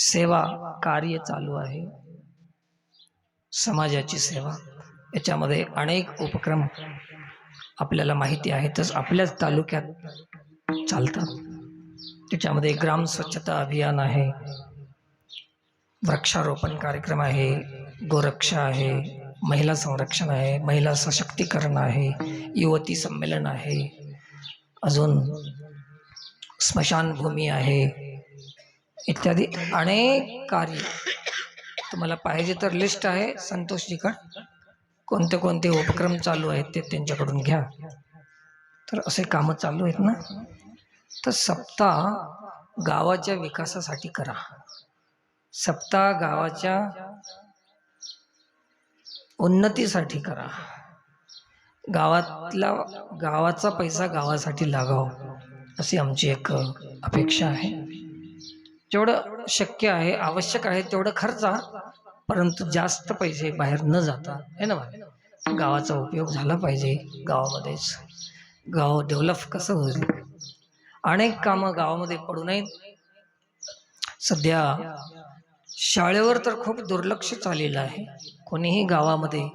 सेवा कार्य चालू आहे. समाजाची सेवा. याच्यामध्ये अनेक उपक्रम आपल्याला माहिती आहेतच. आपल्याच तालुक्यात चालतात. त्याच्यामध्ये ग्राम स्वच्छता अभियान आहे. वृक्षारोपण कार्यक्रम आहे. गोरक्षा आहे. महिला संरक्षण आहे. महिला सशक्तीकरण आहे. युवती संमेलन आहे. अजून स्मशानभूमी आहे. इत्यादी अनेक कार्य. तुम्हाला पाहिजे तर लिस्ट आहे संतोषजीकडं कोणते कोणते उपक्रम चालू आहेत ते त्यांच्याकडून घ्या. तर असे कामं चालू आहेत ना? तर सप्ताह गावाच्या विकासासाठी करा. सप्ताह गावाच्या उन्नतीसाठी करा. गावातला गावाचा पैसा गावासाठी लागाव. अशी आमची एक अपेक्षा आहे. जेवढं शक्य आहे आवश्यक आहे तेवढं खर्चा परंतु जास्त पैसे बाहेर न जाता है ना बा? गावाचा उपयोग झाला पाहिजे गावामध्येच. गाव डेव्हलप कसं होईल? अनेक कामं गावामध्ये पडू नयेत. सध्या शाळेवर तर खूप दुर्लक्ष चाललेलं आहे. कोणीही गावामध्ये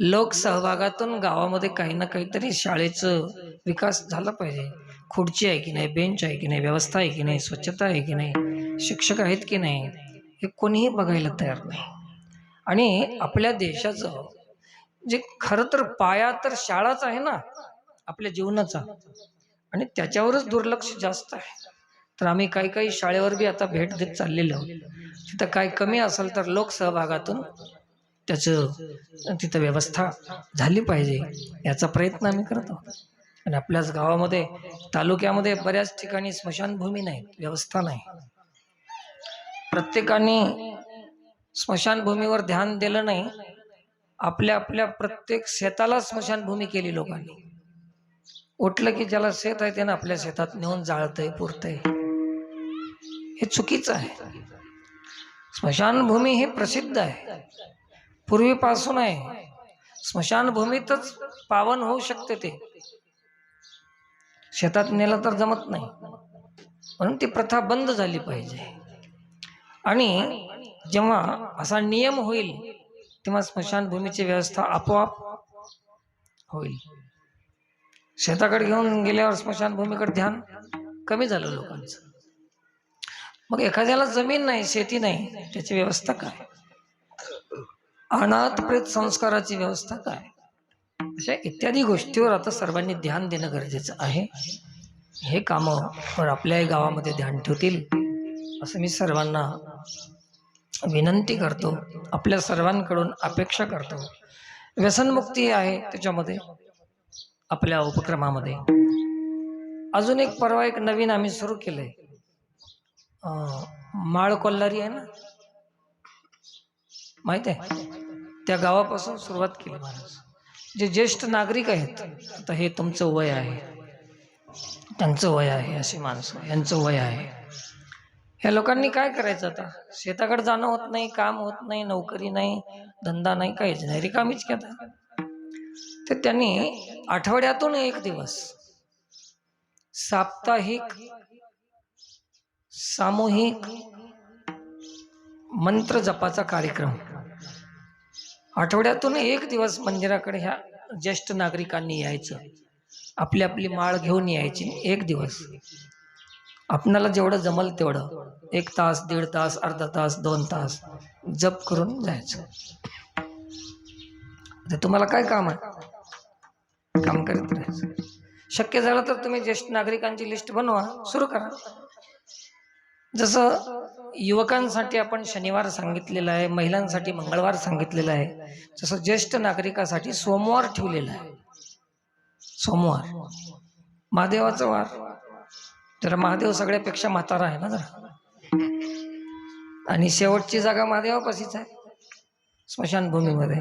लोकसहभागातून गावामध्ये काही ना काहीतरी शाळेचं विकास झाला पाहिजे. खुर्ची आहे की नाही बेंच आहे की नाही व्यवस्था आहे की नाही स्वच्छता आहे की नाही? शिक्षक आहेत की नाही हे कोणीही बघायला तयार नाही. आणि आपल्या देशाचं जे खरं तर पाया तर शाळाच आहे ना आपल्या जीवनाचा. आणि त्याच्यावरच दुर्लक्ष जास्त आहे. तर आम्ही काही काही शाळेवर बी आता भेट देत चाललेलो. आहोत तिथं काय कमी असेल तर लोकसहभागातून त्याचं तिथं व्यवस्था झाली पाहिजे याचा प्रयत्न आम्ही करतो आणि आपल्याच गावामध्ये तालुक्यामध्ये बऱ्याच ठिकाणी स्मशानभूमी नाही व्यवस्था नाही. प्रत्येकाने स्मशानभूमीवर ध्यान दिलं नाही आपल्या आपल्या प्रत्येक शेताला स्मशानभूमी केली लोकांनी. उठलं की ज्याला शेत आहे त्यानं आपल्या शेतात नेऊन जाळतंय पुरतंय. हे चुकीचं आहे. स्मशानभूमी ही प्रसिद्ध आहे. पूर्वीपासून आहे. स्मशानभूमीतच पावन होऊ शकते ते. शेतात नेलं तर जमत नाही. म्हणून ती प्रथा बंद झाली पाहिजे. आणि जेव्हा असा नियम होईल तेव्हा स्मशानभूमीची व्यवस्था आपोआप होईल. शेताकडे घेऊन गेल्यावर स्मशानभूमीकडे ध्यान कमी झालं लोकांचं. मग एखाद्याला जमीन नाही शेती नाही त्याची व्यवस्था काय? अनाथ प्रेत संस्काराची व्यवस्था काय? अशा इत्यादी गोष्टीवर आता सर्वांनी ध्यान देणं गरजेचं आहे. हे कामं आपल्याही गावामध्ये ध्यान ठेवतील. असं मी सर्वांना विनंती करतो. आपल्या सर्वांकडून अपेक्षा करतो. व्यसनमुक्ती आहे त्याच्यामध्ये आपल्या उपक्रमामध्ये. अजून एक परवा एक नवीन आम्ही सुरू केलं आहे माळ कोल्हारी आहे ना? माहीत आहे? त्या गावापासून सुरुवात केली महाराज. जे ज्येष्ठ नागरिक आहेत आता हे तुमचं वय आहे. त्यांचं वय आहे अशी माणसं यांचं वय आहे. ह्या लोकांनी काय करायचं आता? शेताकडे जाणं होत नाही काम होत नाही नोकरी नाही धंदा नाही काहीच नाही. रिकामीच की आता? तर त्यांनी आठवड्यातून एक दिवस साप्ताहिक सामूहिक मंत्र जपाचा कार्यक्रम. आठवड्यातून एक दिवस मंदिराकडे ह्या ज्येष्ठ नागरिकांनी यायचं. आपली आपली माळ घेऊन यायची. एक दिवस. आपणाला जेवढं जमल तेवढं. एक तास दीड तास अर्धा तास दोन तास जप करून जायचं. तुम्हाला काय काम आहे? काम करत राहायचं. शक्य झालं तर तुम्ही ज्येष्ठ नागरिकांची लिस्ट बनवा सुरू करा. जसं युवकांसाठी आपण शनिवार सांगितलेलं आहे महिलांसाठी मंगळवार सांगितलेलं आहे जसं ज्येष्ठ नागरिकासाठी सोमवार ठेवलेला आहे. सोमवार. महादेवाचा वार. जरा महादेव सगळ्यापेक्षा म्हातारा आहे ना जरा. आणि शेवटची जागा महादेवापाशीच आहे स्मशानभूमीमध्ये.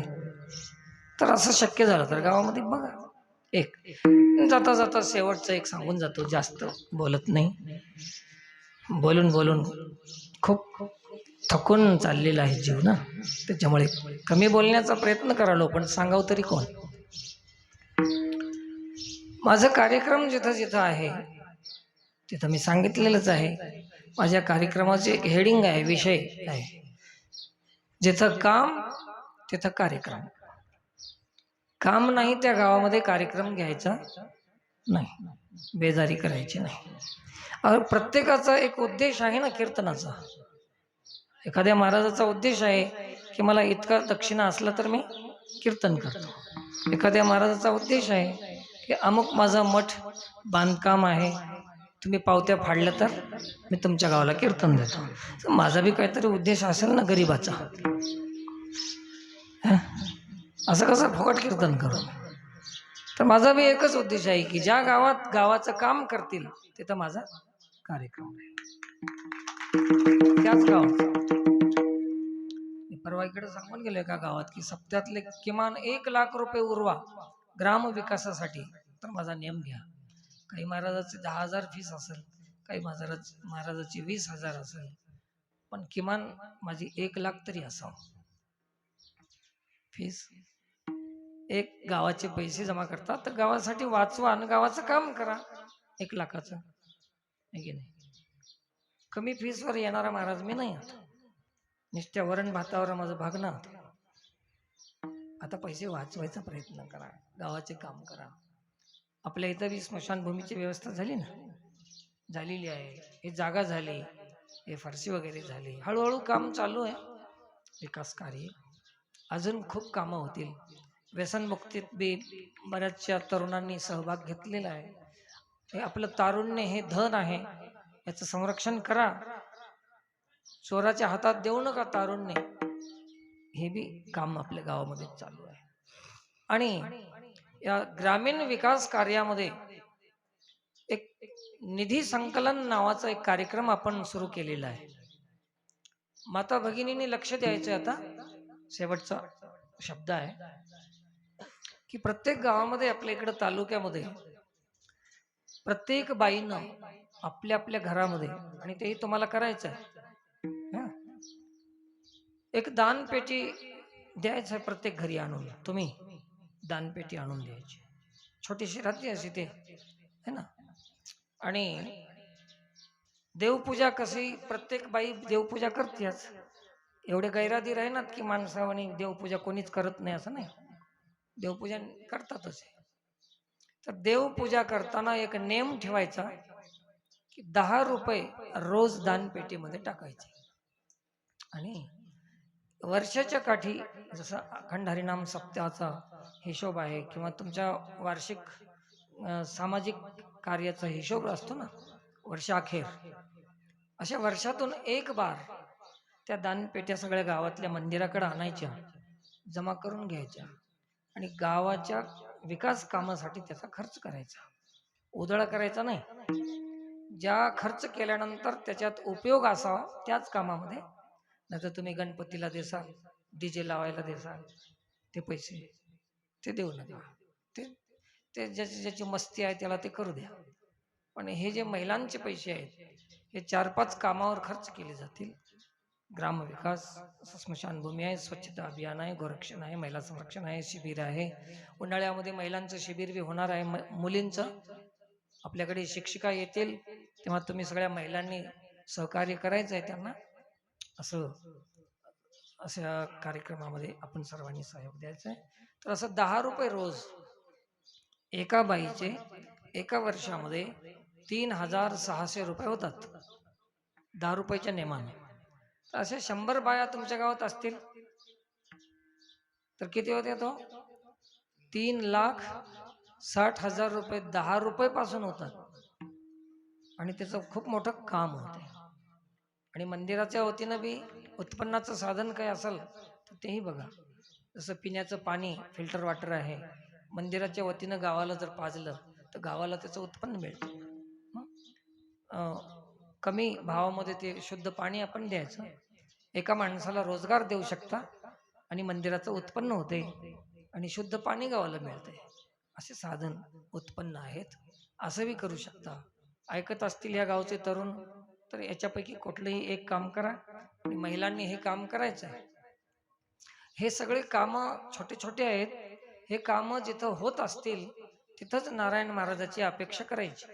तर असं शक्य झालं तर गावामध्ये बघा. एक. जाता जाता शेवटचं एक सांगून जातो जास्त बोलत नाही. बोलून बोलून खूप थकून चाललेला आहे जीव ना. त्याच्यामुळे कमी बोलण्याचा प्रयत्न करालो पण सांगावं तरी कोण? माझं कार्यक्रम जिथं जिथं आहे तिथं मी सांगितलेलंच आहे. माझ्या कार्यक्रमाचे एक हेडिंग आहे विषय आहे. जिथं काम तिथं कार्यक्रम. काम नाही त्या गावामध्ये कार्यक्रम घ्यायचा नाही. बेजारी करायची नाही. अगर प्रत्येकाचा एक उद्देश आहे ना कीर्तनाचा. एखाद्या महाराजाचा उद्देश आहे की मला इतका दक्षिणा असला तर मी कीर्तन करतो. एखाद्या महाराजाचा उद्देश आहे की अमुक माझा मठ बांधकाम आहे तुम्ही पावत्या फाडल्या तर मी तुमच्या गावाला कीर्तन देतो. माझा बी काहीतरी उद्देश असेल ना गरिबाचा. असं कसं फुकट कीर्तन करू? तर माझा बी एकच उद्देश आहे की ज्या गावात गावाचं काम करतील तिथं माझा कार्यक्रम आहे त्याच गावात. मी परवा इकडे सांगून गेलो एका गावात की सप्त्यातले किमान एक लाख रुपये उरवा ग्राम विकासासाठी तर माझा नियम घ्या. काही महाराजाची दहा हजार फीस असेल काही महाराज महाराजाची वीस हजार असेल पण किमान माझी एक लाख तरी असावं. फीस एक गावाचे पैसे जमा करतात तर गावासाठी वाचवा आणि गावाचं काम करा. एक लाखाचं. की नाही? कमी फीसवर येणारा महाराज मी नाही आता. नुसत्या वरण भातावर माझं भागणं आता पैसे वाचवायचा प्रयत्न करा. गावाचे काम करा. आपल्या इथं बी स्मशानभूमीची व्यवस्था झाली ना. झालेली आहे. हे जागा झाली. हे फारसी वगैरे झाली. हळूहळू काम चालू आहे. विकास कार्य. अजून खूप कामं होतील. व्यसनमुक्तीत बी बऱ्याचशा तरुणांनी सहभाग घेतलेला आहे. हे आपलं तारुण्य हे धन आहे. याचं संरक्षण करा. चोराच्या हातात देऊ नका तारुण्य. हे बी काम आपल्या गावामध्ये चालू आहे. आणि या ग्रामीण विकास कार्यामध्ये एक निधी संकलन नावाचा एक कार्यक्रम आपण सुरू केलेला आहे. माता भगिनींनी लक्ष द्यायचं आता. शेवटचा शब्द आहे. की प्रत्येक गावामध्ये आपल्या इकडं तालुक्यामध्ये प्रत्येक बाईनं आपल्या आपल्या घरामध्ये आणि तेही तुम्हाला करायचं आहे एक दानपेटी द्यायचं आहे प्रत्येक घरी आणून. तुम्ही दानपेटी आणून द्यायची. छोटीशी राहते अशी ते है ना? आणि देवपूजा कशी प्रत्येक बाई देवपूजा करतेच. एवढे गैरादी राहणार की माणसावानी देवपूजा कोणीच करत नाही असं नाही. देवपूजा करतातच. आहे. तर देवपूजा करताना एक नेम ठेवायचा की दहा रुपये रोज दानपेटीमध्ये टाकायचे. आणि वर्षाच्या काठी जसं अखंड हरिनाम सप्ताहाचा हिशोब आहे किंवा तुमच्या वार्षिक सामाजिक कार्याचा हिशोब असतो ना वर्षाखेर. अशा वर्षातून एक बार त्या दानपेट्या सगळ्या गावातल्या मंदिराकडे आणायच्या जमा करून घ्यायच्या आणि गावाच्या विकास कामासाठी त्याचा खर्च करायचा. उधळा करायचा नाही. ज्या खर्च केल्यानंतर त्याच्यात उपयोग असावा त्याच कामामध्ये नाहीतर तुम्ही गणपतीला देसाल डीजे लावायला देसाल ते पैसे ते देऊ नका. ते ते ज्याची ज्याची मस्ती आहे त्याला ते करू द्या. पण हे जे महिलांचे पैसे आहेत हे चार पाच कामावर खर्च केले जातील. ग्रामविकास स्मशानभूमी आहे स्वच्छता अभियान आहे गोरक्षण आहे महिला संरक्षण आहे शिबिर आहे. उन्हाळ्यामध्ये महिलांचं शिबिर बी होणार आहे. म- मुलींचं आपल्याकडे शिक्षिका येतील तेव्हा तुम्ही सगळ्या महिलांनी सहकार्य करायचं आहे त्यांना. असं अशा कार्यक्रमामध्ये आपण सर्वांनी सहयोग द्यायचा आहे. तर असं दहा रुपये रोज एका बाईचे एका वर्षामध्ये तीन हजार सहाशे रुपये होतात. दहा रुपयाच्या नेमाने. तर असे शंभर बाया तुमच्या गावात असतील. तर किती होते तो? तीन लाख साठ हजार रुपये दहा रुपये पासून होतात. आणि त्याचं खूप मोठं काम होते. आणि मंदिराच्या वतीनं बी उत्पन्नाचं साधन काय असेल तर तेही बघा. जसं पिण्याचं पाणी फिल्टर वॉटर आहे मंदिराच्या वतीनं गावाला जर पाजलं तर गावाला त्याचं उत्पन्न मिळतं. कमी भावामध्ये ते शुद्ध पाणी आपण द्यायचं. एका माणसाला रोजगार देऊ शकता आणि मंदिराचं उत्पन्न होते आणि शुद्ध पाणी गावाला मिळते असे साधन उत्पन्न आहेत. असंही करू शकता. ऐकत असतील या गावचे तरुण तर याच्यापैकी कुठलंही एक काम करा आणि महिलांनी हे काम करायचं आहे. हे सगळे कामं छोटे छोटे आहेत. हे कामं जिथं होत असतील तिथंच नारायण महाराजाची अपेक्षा करायची.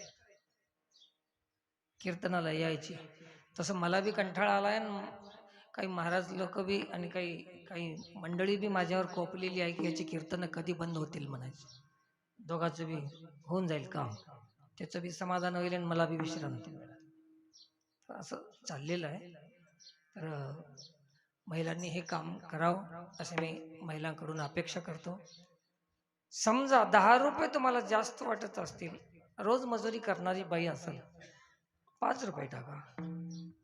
कीर्तनाला यायची. तसं मला बी कंटाळा आलाय आणि काही महाराज लोक बी आणि काही काही मंडळी बी माझ्यावर कोपलेली आहे की याची कीर्तनं कधी बंद होतील म्हणायची. दोघांचं बी होऊन जाईल काम. त्याचं बी समाधान होईल आणि मला बी विश्रांती मिळेल. असं चाललेलं आहे. तर महिलांनी हे काम करावं असे मी महिलांकडून अपेक्षा करतो. समजा दहा रुपये तुम्हाला जास्त वाटत असतील रोज मजुरी करणारी बाई असेल पाच रुपये टाका.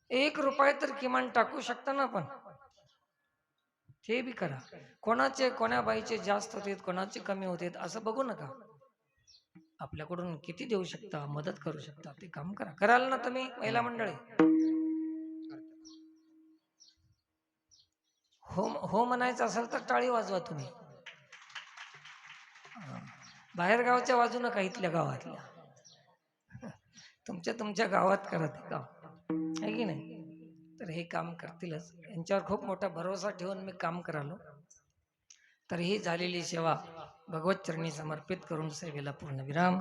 एक रुपये तर किमान टाकू शकता ना आपण? ते बी करा. कोणाचे कोण्या बाईचे जास्त होते कोणाचे कमी होते असं बघू नका. आपल्याकडून किती देऊ शकता मदत करू शकता ते काम करा. कराल ना तुम्ही महिला मंडळी? हो हो म्हणायचं असेल तर टाळी वाजवा तुम्ही. बाहेर गावच्या वाजू नका इथल्या गावातल्या. तुमच्या तुमच्या गावात करा ते काम. आहे की नाही? तर हे काम करतीलच. यांच्यावर खूप मोठा भरोसा ठेवून मी काम करालो. तर ही झालेली सेवा भगवत चरणी समर्पित करून सेवेला पूर्ण विराम